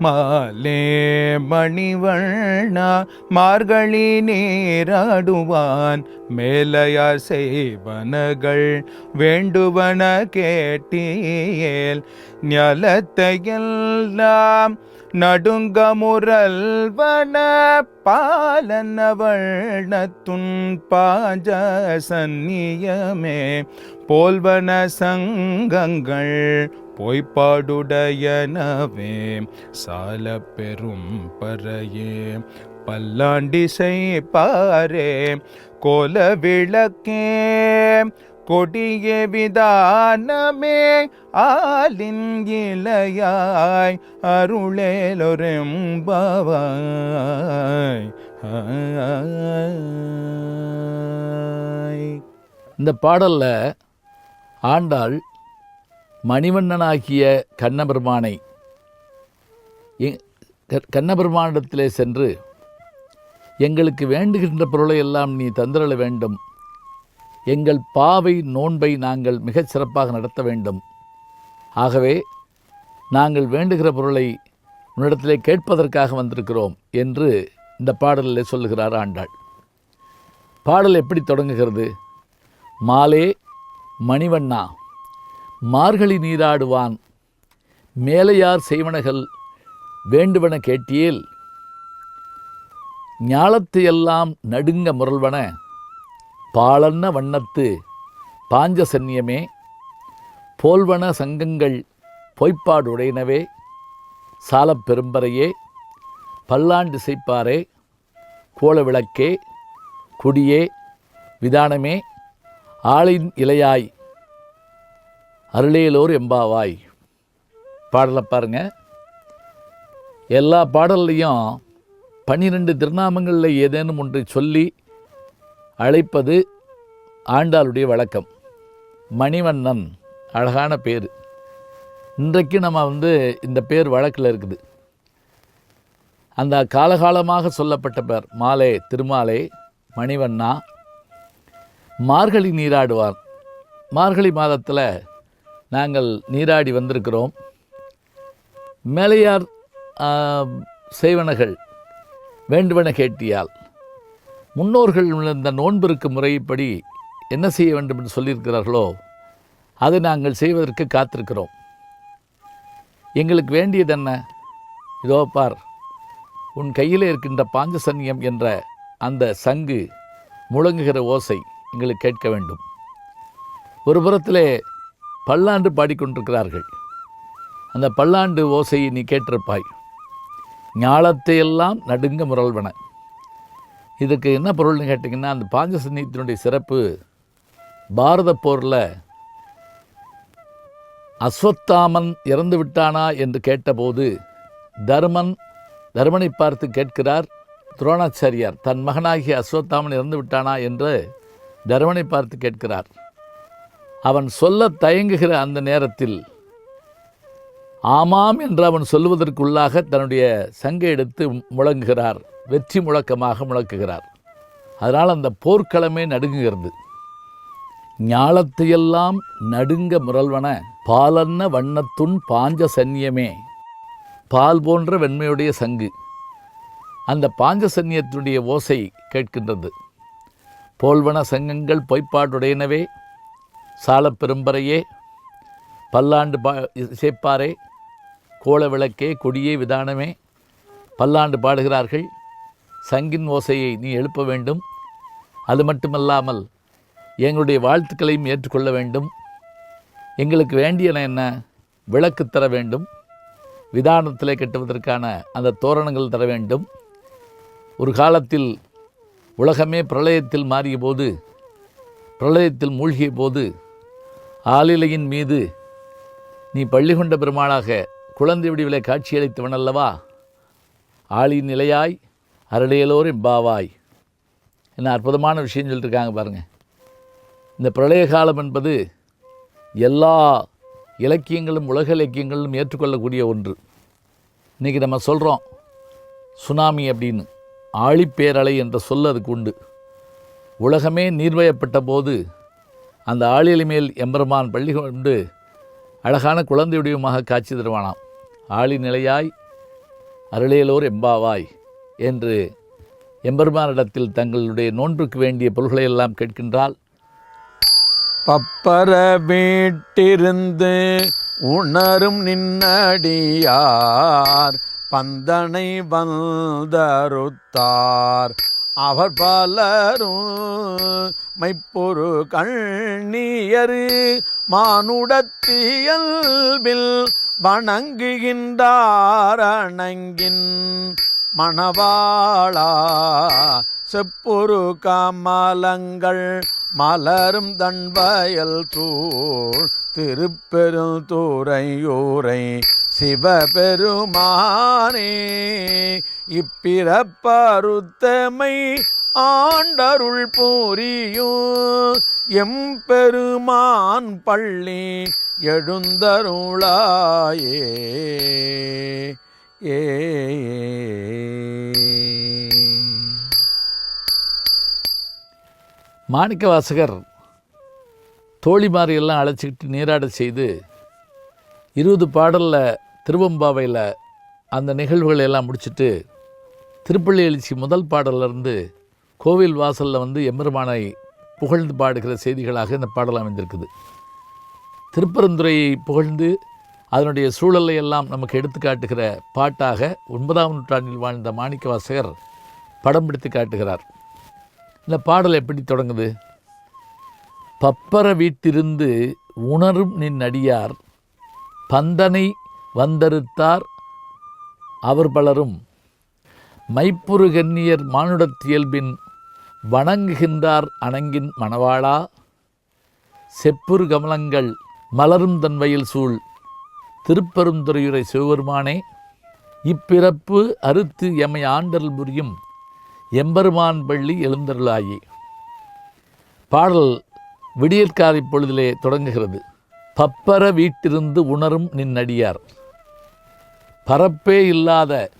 மாலே மணிவண்ணா மார்கழி நீராடுவான். மேலையார் செய்வனகள் வேண்டுவன கேட்டியேல் ஞலத்தையெல்லாம் நடுங்க முரல்வன பாலன வண்ணத்துன் சந்நியமே போல்வன சங்கங்கள் பொய்ப்பாடுடையனவே சால பெரும் பறையே பல்லாண்டிசை பாரே கோல விளக்கே கொடிய விதானமே ஆலின் இலையாய் அருளேலொரும்பவாய். இந்த பாடலில் ஆண்டாள் மணிவண்ணனாகிய கண்ணபெருமானை எ- கண்ணபெருமானிடத்திலே சென்று எங்களுக்கு வேண்டுகின்ற பொருளை எல்லாம் நீ தந்திரள வேண்டும். எங்கள் பாவை நோன்பை நாங்கள் மிகச் சிறப்பாக நடத்த வேண்டும். ஆகவே நாங்கள் வேண்டுகிற பொருளை உன்னிடத்திலே கேட்பதற்காக வந்திருக்கிறோம் என்று இந்த பாடலில் சொல்லுகிறார் ஆண்டாள். பாடல் எப்படி தொடங்குகிறது? மாலே மணிவண்ணா. மார்கழி நீராடுவான். மேலையார் செய்வனகள் வேண்டுவன கேட்டியேல் ஞாலத்தையெல்லாம் நடுங்க முரல்வன பாலன்ன வண்ணத்து பாஞ்சசன்னியமே போல்வன சங்கங்கள் பொய்ப்பாடுடையனவே சாலப் பெரும்பறையே பல்லாண்டு செய்ப்பாரே கோல விளக்கே குடியே விதானமே ஆளின் இலையாய் அருளியலூர் எம்பாவாய். பாடலை பாருங்க. எல்லா பாடல்லையும் பன்னிரெண்டு திருநாமங்களில் ஏதேனும் ஒன்றை சொல்லி அழைப்பது ஆண்டாளுடைய வழக்கம். மணிவண்ணன் அழகான பேர். இன்றைக்கு நம்ம வந்து இந்த பேர் வழக்கில் இருக்குது. அந்த காலகாலமாக சொல்லப்பட்ட பேர் மாலே திருமாலே மணிவண்ணா. மார்கழி நீராடுவார். மார்கழி மாதத்தில் நாங்கள் நீராடி வந்திருக்கிறோம். மேலையார் செய்வனகள் வேண்டுவன கேட்டியால் முன்னோர்கள் இந்த நோன்பிற்கு முறைப்படி என்ன செய்ய வேண்டும் என்று சொல்லியிருக்கிறார்களோ அதை நாங்கள் செய்வதற்கு காத்திருக்கிறோம். எங்களுக்கு வேண்டியது என்ன? இதோ பார் உன் கையிலே இருக்கின்ற பாஞ்சசன்யம் என்ற அந்த சங்கு முழங்குகிற ஓசை எங்களுக்கு கேட்க வேண்டும். ஒரு புறத்திலே பல்லாண்டு பாடிக்கொண்டிருக்கிறார்கள். அந்த பல்லாண்டு ஓசையை நீ கேட்டிருப்பாய். ஞாலத்தையெல்லாம் நடுங்க முரல்வன. இதுக்கு என்ன பொருள்னு கேட்டிங்கன்னா அந்த பாஞ்சசன்யத்தினுடைய சிறப்பு பாரத போரில் அஸ்வத்தாமன் இறந்து விட்டானா என்று கேட்டபோது தர்மன் தர்மனை பார்த்து கேட்கிறார் துரோணாச்சாரியார் தன் மகனாகிய அஸ்வத்தாமன் இறந்து விட்டானா? என்று தர்மனை பார்த்து கேட்கிறார். அவன் சொல்ல தயங்குகிற அந்த நேரத்தில் ஆமாம் என்று அவன் சொல்வதற்குள்ளாக தன்னுடைய சங்கை எடுத்து முழங்குகிறார். வெற்றி முழக்கமாக முழக்குகிறார். அதனால் அந்த போர்க்களமே நடுங்குகிறது. ஞாலத்தையெல்லாம் நடுங்க முரல்வன பாலன்ன வண்ணத்துன் பாஞ்ச சன்னியமே. பால் போன்ற வெண்மையுடைய சங்கு. அந்த பாஞ்ச சன்னியத்தினுடைய ஓசை கேட்கின்றது. போல்வன சங்கங்கள் பொய்ப்பாடுடையனவே. சாலப்பெரும்பறையே பல்லாண்டு பா இசைப்பாரே கோல விளக்கே கொடியே விதானமே பல்லாண்டு பாடுகிறார்கள். சங்கின் ஓசையை நீ எழுப்ப வேண்டும். அது மட்டுமல்லாமல் எங்களுடைய வாழ்த்துக்களையும் ஏற்றுக்கொள்ள வேண்டும். எங்களுக்கு வேண்டியன என்ன? விளக்கு தர வேண்டும். விதானத்திலே கட்டுவதற்கான அந்த தோரணங்கள் தர வேண்டும். ஒரு காலத்தில் உலகமே பிரளயத்தில் மாறிய போது பிரளயத்தில் மூழ்கிய போது ஆளிலையின் மீது நீ பள்ளி கொண்ட பெருமாளாக குழந்தை வடிவிலே காட்சியளித்தவன் அல்லவா ஆளின் நிலையாய் அருளையலோர் எம்பாவாய் என்ன அற்புதமான விஷயம் சொல்லியிருக்காங்க பாருங்கள் இந்த பிரளய காலம் என்பது எல்லா இலக்கியங்களும் உலக இலக்கியங்களும் ஏற்றுக்கொள்ளக்கூடிய ஒன்று. இன்றைக்கி நம்ம சொல்கிறோம் சுனாமி அப்படின்னு. ஆழிப்பேரலை என்ற சொல் அதுக்கு உண்டு. உலகமே நீர்வயப்பட்ட போது அந்த ஆளிலை மேல் எம்பெருமான் பள்ளி கொண்டு அழகான குழந்தை வடிவமாக காட்சி தருவானாம். ஆளி நிலையாய் அருளையலோர் எம்பாவாய் என்று எம்பெருமானிடத்தில் தங்களுடைய நோன்புக்கு வேண்டிய பொருள்களை எல்லாம் கேட்கின்றால் பப்பர வீட்டிருந்து உணரும் நின்னடியார் பந்தனை வந்தருத்தார். அவர் பலரும் மைப்பொரு கண்ணியரு மானுடத்தியல்பில் வணங்குகின்றார் அணங்கின் மணவாளா செப்பொரு கமலங்கள் மலரும் தன்வயல் தூள் திருப்பெருந்துறையூரை சிவபெருமானே. இப்பிறப்பருத்தமை ஆண்டருள் பூரியும் எம்பெருமான் பள்ளி எழுந்தருளாயே. ஏ. மாணிக்க வாசகர் தோழிமாரியெல்லாம் அழைச்சிக்கிட்டு நீராட செய்து இருபது பாடலில் திருவம்பாவையில் அந்த நிகழ்வுகளை எல்லாம் முடிச்சிட்டு திருப்பள்ளி எழுச்சி முதல் பாடலிருந்து கோவில் வாசலில் வந்து எம்பெருமானை புகழ்ந்து பாடுகிற செய்திகளாக இந்த பாடல் அமைந்திருக்குது. திருப்பரந்துரையை புகழ்ந்து அதனுடைய சூழலை எல்லாம் நமக்கு எடுத்துக்காட்டுகிற பாட்டாக ஒன்பதாம் நூற்றாண்டில் வாழ்ந்த மாணிக்க வாசகர் படம் பிடித்து காட்டுகிறார். இந்த பாடல் எப்படி தொடங்குது? பப்பர வீட்டிருந்து உணரும் நின் அடியார் பந்தனை வந்தறுத்தார் அவர் பலரும். மைப்புரு கன்னியர் மானுடத்தியல்பின் வணங்குகின்றார் அணங்கின் மணவாளா. செப்புரு கமலங்கள் மலரும் தன்வையில் சூழ் திருப்பெருந்துறையுரை சிவபெருமானே. இப்பிறப்பு அறுத்து எமை ஆண்டல் புரியும் எம்பெருமான் பள்ளி எழுந்தருளாயி பாடல் விடியற்காலை பொழுதிலே தொடங்குகிறது. பப்பர வீட்டிருந்து உணரும் நின்னடியார் பரப்பே இல்லாத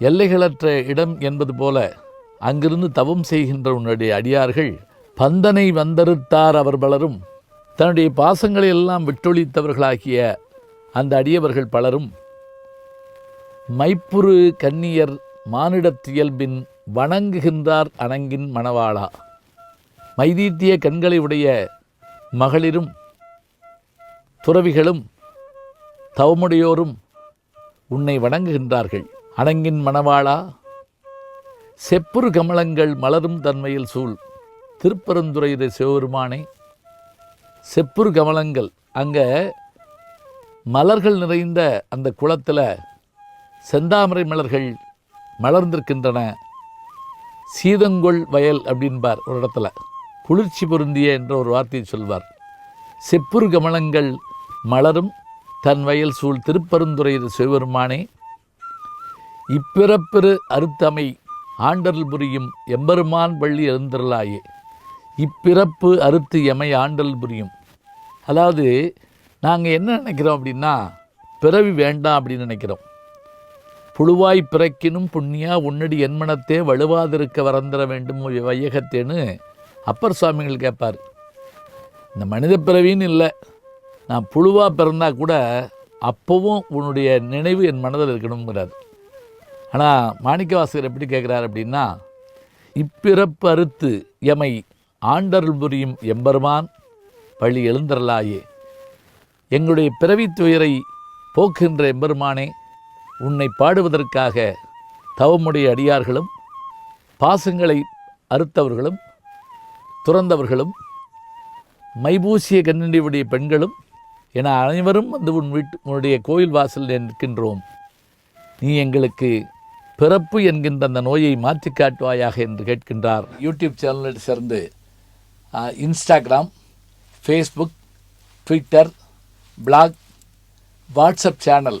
எல்லைகளற்ற இடம் என்பது போல அங்கிருந்து தவம் செய்கின்ற உன்னுடைய அடியார்கள் பந்தனை வந்தறுத்தார் அவர் பலரும். தன்னுடைய பாசங்களை எல்லாம் விட்டொழித்தவர்களாகிய அந்த அடியவர்கள் பலரும். மைப்புரு கன்னியர் மானிடத்தியல்பின் வணங்குகின்றார் அணங்கின் மணவாளா. மைதீட்டிய கண்களை உடைய மகளிரும் துறவிகளும் தவமுடையோரும் உன்னை வணங்குகின்றார்கள். அணங்கின் மணவாளா செப்புரு கமலங்கள் மலரும் தன்மையில் சூழ். திருப்பரந்துரையுடைய சிவபெருமானே. செப்புரு கமலங்கள் அங்கே மலர்கள் நிறைந்த அந்த குளத்தில் செந்தாமரை மலர்கள் மலர்ந்திருக்கின்றன. சீதங்கொள் வயல் அப்படின்பார் ஒரு இடத்துல. குளிர்ச்சி பொருந்திய என்ற ஒரு வார்த்தையை சொல்வார். செப்புரு கமலங்கள் மலரும் தன் வயல் சூழ் திருப்பருந்துறையில் சிவபெருமானே. இப்பிறப்பிறு அறுத்தமை ஆண்டல் புரியும் எம்பெருமான் வள்ளி எழுந்தருளாயே. இப்பிறப்பு அறுத்து எமை ஆண்டல் புரியும். அதாவது நாங்கள் என்ன நினைக்கிறோம் அப்படின்னா பிறவி வேண்டாம் அப்படின்னு நினைக்கிறோம். புழுவாய் பிறக்கினும் புண்ணியா உன்னடி என்மனத்தே வலுவாதிருக்க வரந்தர வேண்டும் வையகத்தேன்னு அப்பர் சுவாமிகள் கேட்பார் இந்த மனித பிறவின்னு இல்லை நான் புழுவாக பிறந்தா கூட அப்போவும் உன்னுடைய நினைவு என் மனதில் இருக்கணுங்கிறார் ஆனால் மாணிக்கவாசகர் எப்படி கேட்குறார் அப்படின்னா இப்பிறப்பு அறுத்து எமை ஆண்டருள் புரியும் எம்பெருமான் பள்ளி எழுந்தரலாயே எங்களுடைய பிறவி துயரை போக்குகின்ற எம்பெருமானே உன்னை பாடுவதற்காக தவமுடைய அடியார்களும் பாசங்களை அறுத்தவர்களும் துறந்தவர்களும் மைபூசிய கண்ணினுடைய பெண்களும் என அனைவரும் வந்து உன் வீட்டு உன்னுடைய கோயில் வாசலில் நிற்கின்றோம். நீ எங்களுக்கு பிறப்பு என்கின்ற அந்த நோயை மாற்றி காட்டுவாயாக என்று கேட்கின்றார். யூடியூப் சேனலில் சேர்ந்து Instagram Facebook Twitter blog WhatsApp channel